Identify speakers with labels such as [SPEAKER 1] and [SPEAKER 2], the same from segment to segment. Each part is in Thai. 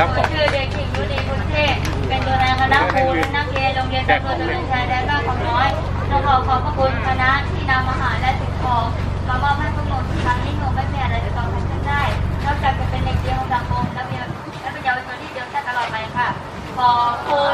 [SPEAKER 1] รับของ
[SPEAKER 2] ชื่อเด็กหญิงยุนีบุญเทพเป็นตัวแทนคณะครูนักเรียนโรงเรียนตำรวจตระเวนชายแดนบ้านของน้อยต้องขอขอบพระคุณคณะที่นำอาหารและสิ่งของมามอบให้พวกหนูครั้งนี้หนูไม่มีอะไรจะตอบแทนท่านได้นอกจากจะเป็นเด็กดีของสังคมและเป็นและเป็นเยาวชนที่เดียวกันตลอดไปค่ะขอบคุณ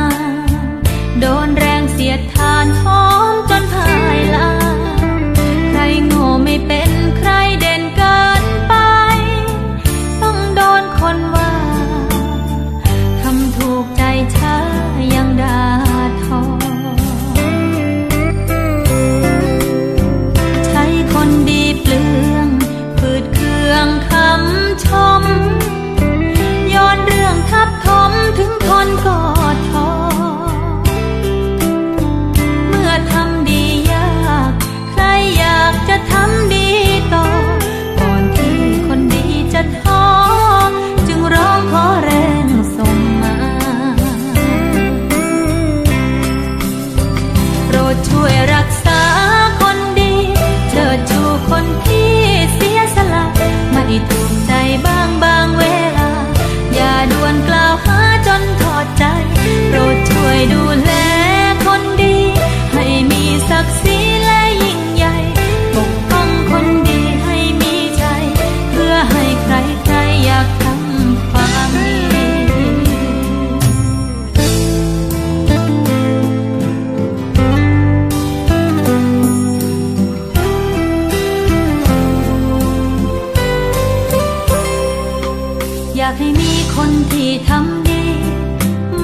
[SPEAKER 3] โดนแรงเสียดทานท้อ อยากให้มีคนที่ทำดี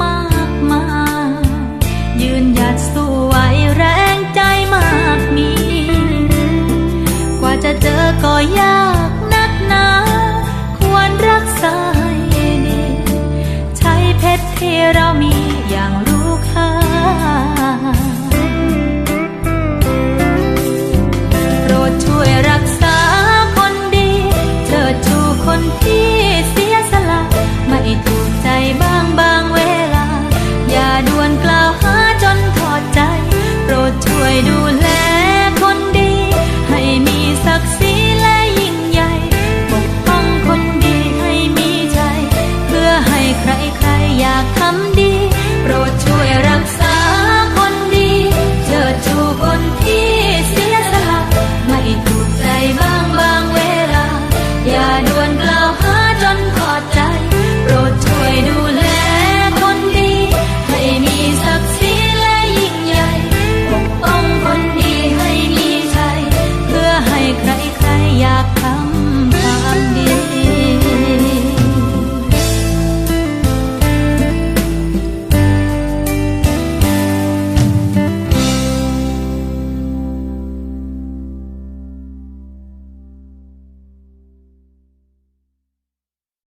[SPEAKER 3] มากมายยืนหยัดสู้ไหวแรงใจมากมี กว่าจะเจอก็ยากนักหนา ควรรักษาให้ดีใช้เพชรที่เรามีอย่างรู้ค่า